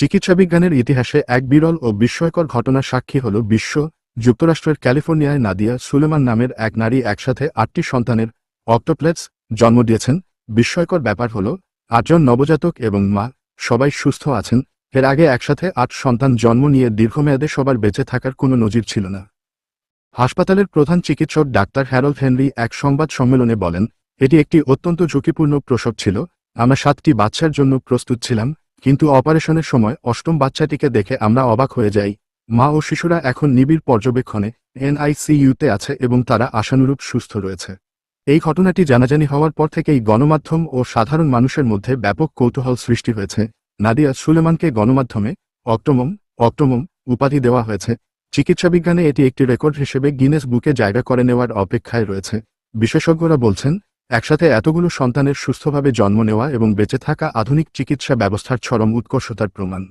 চিকিৎসাবিজ্ঞানের ইতিহাসে এক বিরল ও বিস্ময়কর ঘটনার সাক্ষী হল বিশ্ব যুক্তরাষ্ট্রের ক্যালিফোর্নিয়ায় নাদিয়া সুলেমান নামের এক নারী একসাথে আটটি সন্তানের অক্টোপ্লেটস জন্ম দিয়েছেন। বিস্ময়কর ব্যাপার হল, আটজন নবজাতক এবং মা সবাই সুস্থ আছেন। এর আগে একসাথে আট সন্তান জন্ম নিয়ে দীর্ঘমেয়াদে সবার বেঁচে থাকার কোনো নজির ছিল না। হাসপাতালের প্রধান চিকিৎসক ডাক্তার হ্যারল্ড হেনরি এক সংবাদ সম্মেলনে বলেন, এটি একটি অত্যন্ত ঝুঁকিপূর্ণ প্রসব ছিল। আমরা সাতটি বাচ্চার জন্য প্রস্তুত ছিলাম। কিন্তু অপারেশনের সময় অষ্টম বাচ্চাটিকে দেখে আমরা অবাক হয়ে যাই। মা ও শিশুরা এখন নিবিড় পর্যবেক্ষণে এনআইসিইউতে আছে এবং তারা আশানুরূপ সুস্থ রয়েছে। এই ঘটনাটি জানাজানি হওয়ার পর থেকেই গণমাধ্যম ও সাধারণ মানুষের মধ্যে ব্যাপক কৌতূহল সৃষ্টি হয়েছে। নাদিয়া সুলেমানকে গণমাধ্যমে অক্টোমম অক্টোমম উপাধি দেওয়া হয়েছে। চিকিৎসাবিজ্ঞানে এটি একটি রেকর্ড হিসেবে গিনেস বুকে জায়গা করে নেওয়ার অপেক্ষায় রয়েছে। বিশেষজ্ঞরা বলছেন একসাথে এতগুলো সন্তানের সুস্থভাবে জন্ম নেওয়া এবং বেঁচে থাকা আধুনিক চিকিৎসা ব্যবস্থার চরম উৎকর্ষতার প্রমাণ।